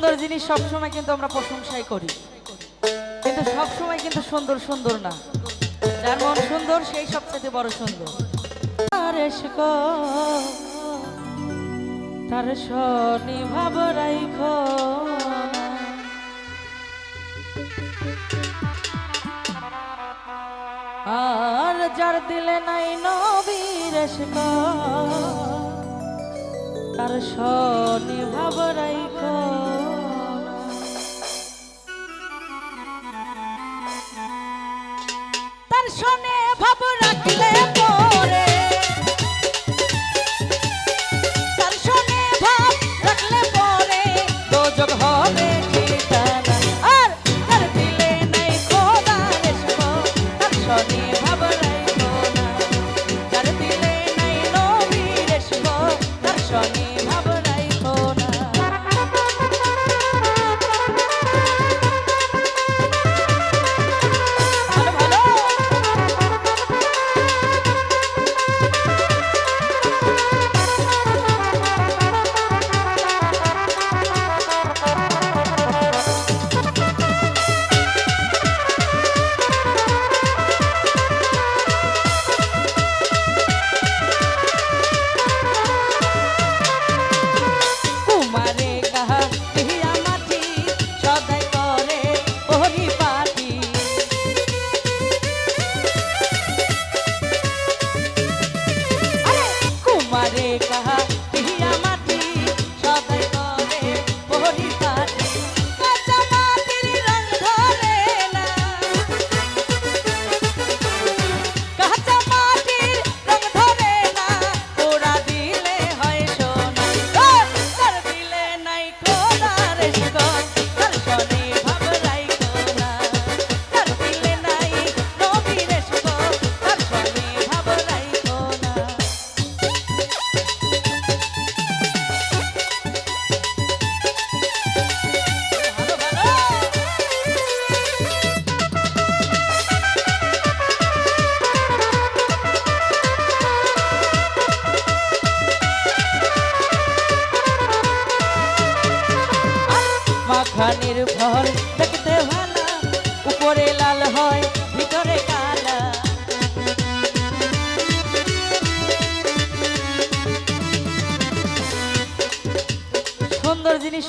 সুন্দর জিনিস সবসময় কিন্তু আমরা প্রশংসাই করি। কিন্তু সবসময় কিন্তু সুন্দর সুন্দর না। যার মন সুন্দর, সেই সবচেয়ে বড় সুন্দর। তার শনি ভাব রাইখ। আর যার দিলে নাই নবীর তার শনি ভাব রাইখ। দর্শনে ভাব রাখলে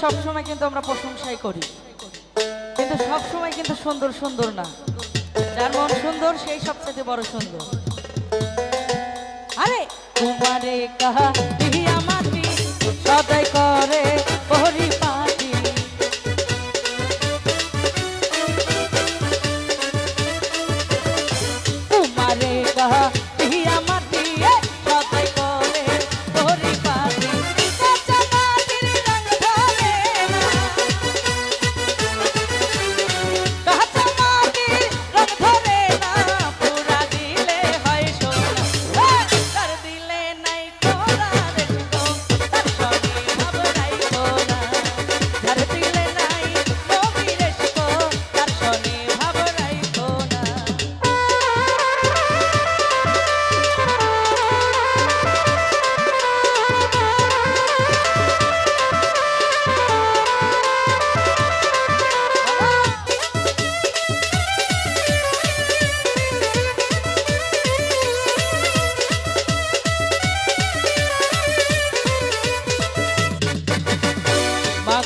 সবসময় কিন্তু আমরা প্রশংসাই করি। কিন্তু সবসময় কিন্তু সুন্দর সুন্দর না। যার মন সুন্দর, সেই সবচেয়ে বড় সুন্দর। আরে! তোমারে কাহা আমার সদাই করে পরি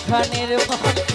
খানের ভয়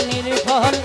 প্রাণীর ফল